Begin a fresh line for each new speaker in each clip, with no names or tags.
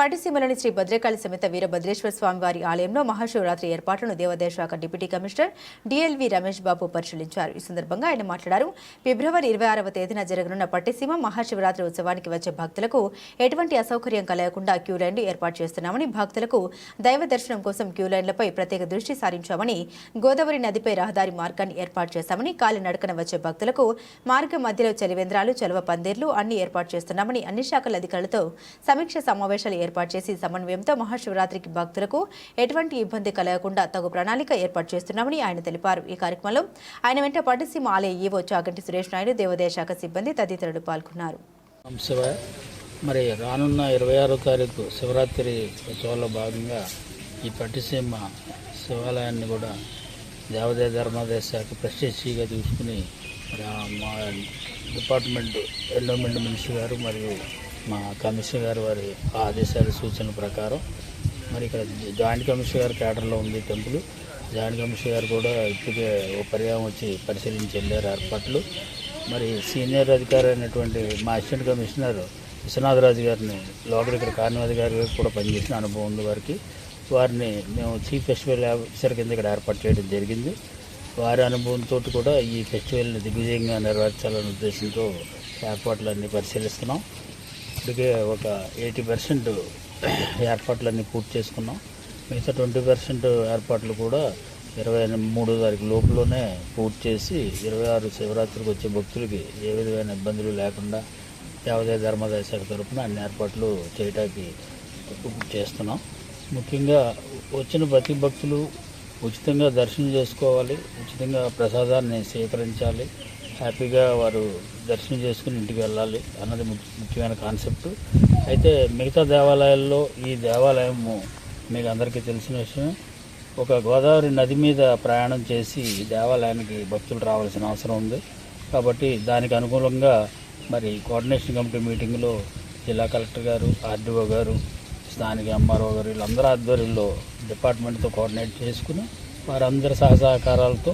పట్టిసీమలోని శ్రీ భద్రకాళి సమేత వీరభద్రేశ్వర స్వామి వారి ఆలయంలో మహాశివరాత్రి ఏర్పాట్లను దేవాదాయ శాఖ deputy commissioner DLV Ramesh Babu పరిశీలించారు. ఈ సందర్భంగా ఆయన మాట్లాడారు. ఫిబ్రవరి ఇరవై ఆరవ తేదీన జరగనున్న పట్టిసీమ మహాశివరాత్రి ఉత్సవానికి వచ్చే భక్తులకు ఎటువంటి అసౌకర్యం కలగకుండా క్యూ లైన్లు ఏర్పాటు చేస్తున్నామని భక్తులకు దైవ దర్శనం కోసం క్యూ లైన్లపై ప్రత్యేక దృష్టి సారించామని గోదావరి నదిపై రహదారి మార్గాన్ని ఏర్పాటు చేశామని కాలినడకన వచ్చే భక్తులకు మార్గం మధ్యలో చలివేంద్రాలు చలవ పందిర్లు అన్ని ఏర్పాటు చేస్తున్నామని అన్ని శాఖల అధికారులతో సమీక్ష సమావేశాలు ఏర్పాటు చేసి సమన్వయంతో మహాశివరాత్రికి భక్తులకు ఎటువంటి ఇబ్బంది కలగకుండా తగు ప్రణాళిక ఏర్పాటు చేస్తున్నామని ఆయన తెలిపారు. ఈ కార్యక్రమంలో ఆయన వెంట పట్టిసీమ ఆలయ ఈవో చాగంటి సురేష్ నాయుడు దేవాదాయ శాఖ సిబ్బంది తదితరులు పాల్గొన్నారు.
మరి రానున్న ఇరవై ఆరో తారీఖు శివరాత్రి ఉత్సవాల్లో భాగంగా ఈ పట్టిసీమ శివాలయాన్ని కూడా దేవాదాయ ధర్మాదాయ శాఖ ప్రెస్టేజీగా చూసుకుని మా డిపార్ట్మెంట్ ఎండోమెంట్ మినిస్టర్ గారు మరియు మా కమిషనర్ గారు వారి ఆదేశాల సూచన ప్రకారం మరి ఇక్కడ జాయింట్ కమిషనర్ గారు కేటర్లో ఉంది టెంపుల్. జాయింట్ కమిషనర్ గారు కూడా ఇప్పటికే ఓ పర్యాయం వచ్చి పరిశీలించి వెళ్ళారు ఏర్పాట్లు. మరి సీనియర్ అధికారి అయినటువంటి మా అసిస్టెంట్ కమిషనర్ విశ్వనాథరాజు గారిని లోకల్ ఇక్కడ కార్యనిర్వాహి గారికి కూడా పనిచేసిన అనుభవం ఉంది వారికి. వారిని మేము చీఫ్ ఫెస్టివల్ ఆఫీసర్ కింద ఇక్కడ ఏర్పాటు చేయడం జరిగింది. వారి అనుభవంతో కూడా ఈ ఫెస్టివల్ని దిగ్విజయంగా నెరవేర్చాలనే ఉద్దేశంతో ఏర్పాట్లన్నీ పరిశీలిస్తున్నాం. ఇప్పటికే ఒక ఎయిటీ పర్సెంట్ ఏర్పాట్లన్నీ పూర్తి చేసుకున్నాం. మిగతా ట్వంటీ పర్సెంట్ ఏర్పాట్లు కూడా ఇరవై మూడో తారీఖు లోపలనే పూర్తి చేసి ఇరవై ఆరు శివరాత్రికి వచ్చే భక్తులకి ఏ విధమైన ఇబ్బందులు లేకుండా దేవాదాయ ధర్మాదాయ శాఖ తరఫున అన్ని ఏర్పాట్లు చేయడానికి చేస్తున్నాం. ముఖ్యంగా వచ్చిన ప్రతి భక్తులు ఉచితంగా దర్శనం చేసుకోవాలి ఉచితంగా ప్రసాదాన్ని స్వీకరించాలి హ్యాపీగా వారు దర్శనం చేసుకుని ఇంటికి వెళ్ళాలి అన్నది ముఖ్యమైన కాన్సెప్ట్. అయితే మిగతా దేవాలయాల్లో ఈ దేవాలయము మీకు అందరికీ తెలిసిన విషయం. ఒక గోదావరి నది మీద ప్రయాణం చేసి ఈ దేవాలయానికి భక్తులు రావాల్సిన అవసరం ఉంది. కాబట్టి దానికి అనుకూలంగా మరి కోఆర్డినేషన్ కమిటీ మీటింగ్లో జిల్లా కలెక్టర్ గారు ఆర్డీఓ గారు స్థానిక ఎంఆర్ఓ గారు వీళ్ళందరూ ఆధ్వర్యంలో డిపార్ట్మెంట్తో కోఆర్డినేట్ చేసుకుని వారందరి సహసహకారాలతో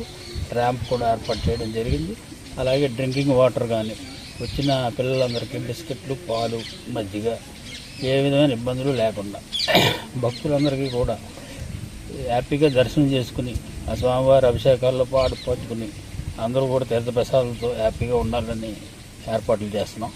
ర్యాంప్ కూడా ఏర్పాటు చేయడం జరిగింది. అలాగే డ్రింకింగ్ వాటర్ కానీ వచ్చిన పిల్లలందరికీ బిస్కెట్లు పాలు మజ్జిగ ఏ విధమైన ఇబ్బందులు లేకుండా భక్తులందరికీ కూడా హ్యాపీగా దర్శనం చేసుకుని ఆ స్వామివారి అభిషేకాల్లో పాటు పంచుకుని అందరూ కూడా తీర్థప్రసాదాలతో హ్యాపీగా ఉండాలని ఏర్పాట్లు చేస్తున్నాం.